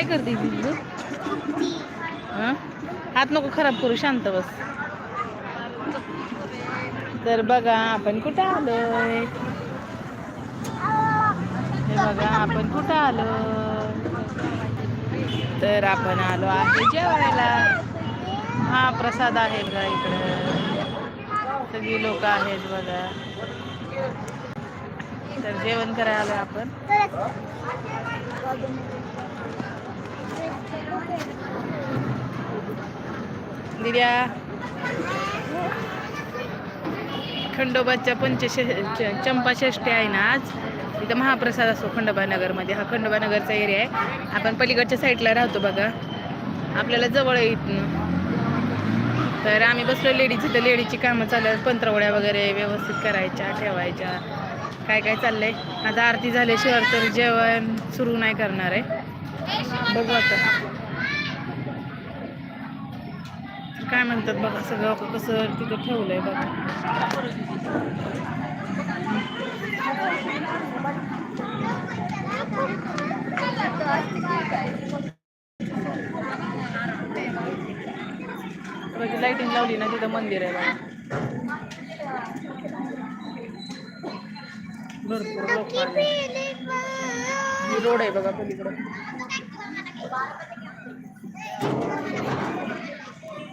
काय करते तू हात नको खराब करू शांत बस. तर बघा आपण कुठं आलोय? हे बघा आपण कुठं आलो तर आपण आलो आहे जेवायला. हा प्रसाद आहे बघा इकडं. सगळी लोक आहेत बघा. तर जेवण करायला आपण. दिद्या खंडोबाच्या पंचशे च- चंपाषष्ठी आहे ना आज. इथं महाप्रसाद असतो खंडोबा नगरमध्ये. हा खंडोबा नगरचा एरिया आहे. आपण पलीकडच्या साईडला राहतो बघा. आपल्याला जवळ इथनं. तर आम्ही बसलो लेडीज इथं. लेडीजची कामं चालू आहेत. पंत्रवड्या वगैरे व्यवस्थित करायच्या ठेवायच्या. काय काय चाललंय? आता आरती झाल्याशिवाय तर जेवण सुरू नाही करणार आहे. बघू आता तर काय म्हणतात बघा सगळं कसं तिथं ठेवलंय बघा. लाईटिंग लावली ना तिथं मंदिर आहे बघा भरपूर लोक रोड आहे बघा पलीकडं.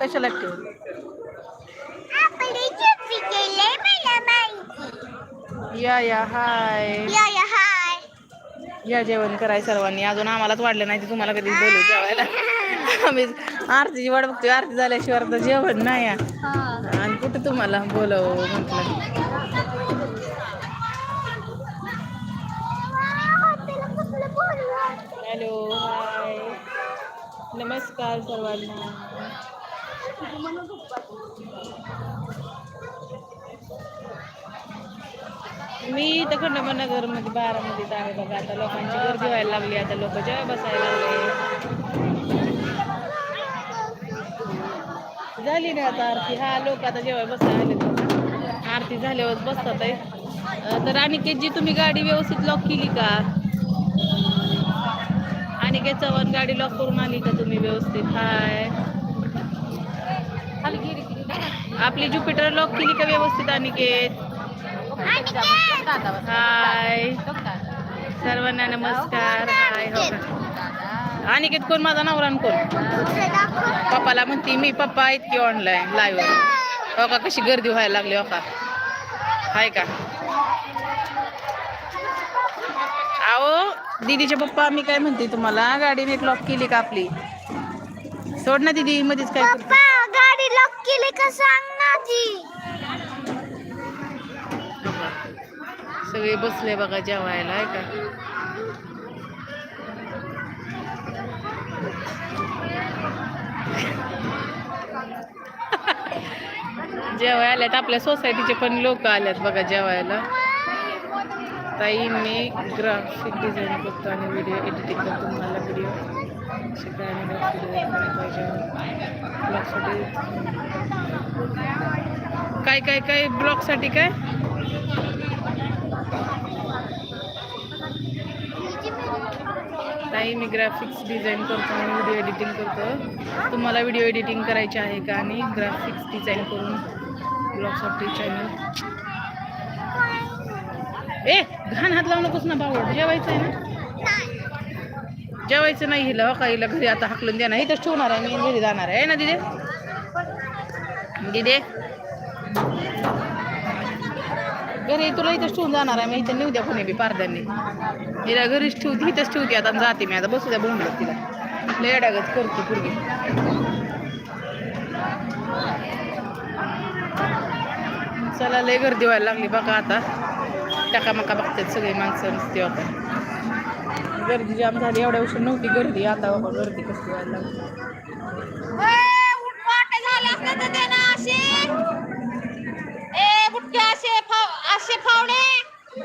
कशाला माहिती. या या हाय. या या हाय. या जेवण कराय सर्वांनी. अजून आम्हालाच वाढलं नाही ते तुम्हाला कधी बोलू जेवायला. आम्ही आरतीची वाट बघतोय. आरती झाल्याशिवाय तर जेवण नाही. आणि कुठं तुम्हाला बोलव म्हटलं? Hello hi. नमस्कार सर्वांना. मी इथं खंडोबानगरमध्ये बारामतीत आहे बघा. आता लोकांची गर्दी व्हायला लागली. आता लोक जेव्हा बसायला लागले. झाली ना आता आरती. हा लोक आता जेव्हा बसायला आले आरती झाल्यावर बसतात आहे. तर अनिकेत जी तुम्ही गाडी व्यवस्थित लॉक केली का? अनिकेत चव्हाण गाडी लॉक करून आली का तुम्ही व्यवस्थित? हाय. आपली ज्युपिटर लॉक केली का व्यवस्थित अनिकेत? हाय. सर्वांना नमस्कार. हाय हो का? अनिकेत कोण? माझा नवरा कोण? पप्पाला म्हणते मी पप्पा इतकी ऑनलाईन लाईव्ह हो का? कशी गर्दी व्हायला लागली हो का? हाय का? अहो दीदीचे पप्पा मी काय म्हणते तुम्हाला गाडीने लॉक केली का आपली? सोड ना दिदी मध्येच काय करते? पप्पा गाडी लॉक केली का सांग ना जी सगळे बसले बघा जेवायला आहे का आल्यात आपल्या सोसायटीचे पण लोक आल्यात बघा जेवायला ताई मी ग्राफिक डिझाईन करतो आणि व्हिडिओ एडिटिंग करतो मला व्हिडिओ काय काय काय ब्लॉकसाठी काय? ताई मी ग्राफिक्स डिझाईन करतो आणि व्हिडिओ एडिटिंग करतो. तुम्हाला व्हिडिओ एडिटिंग करायची आहे का? आणि ग्राफिक्स डिझाईन करून ब्लॉगसाठी चॅनल ए घाण हात लावू नकोस ना बावड जेवायचं आहे ना? जेवायचं नाही हिला हो का? हिला घरी आता हाकलून द्या ना इथंच ठेवणार आहे मी घरी जाणार आहे. ना दिदे? दिदे? घरी तुला इथंच ठेवून जाणार आहे मी इथं नेऊ द्या कोणी बी पारद्यांनी हिला घरीच ठेवते इथंच ठेवते आता जाते मी. आता बसू द्या बोंबलत तिला. लेडागत करते पूर्वी चला लय गर्दी व्हायला लागली बघा आता. टकामका बघतात सगळी माणसं नुसती आता गर्दी जाम झाली. एवढ्या उशीर नव्हती गर्दी. आता गर्दी कसली व्हायला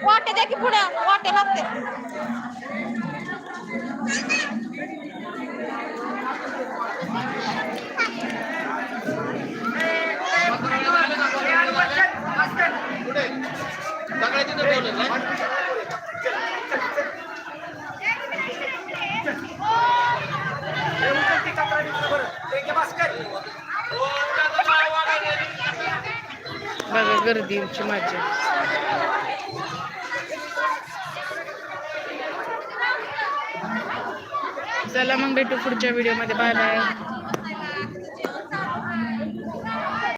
वाटे द्या की पुढं. वाटे लागते. बघा गर्दीची माझ्या चला मग भेटू पुढच्या व्हिडिओमध्ये बाय बाय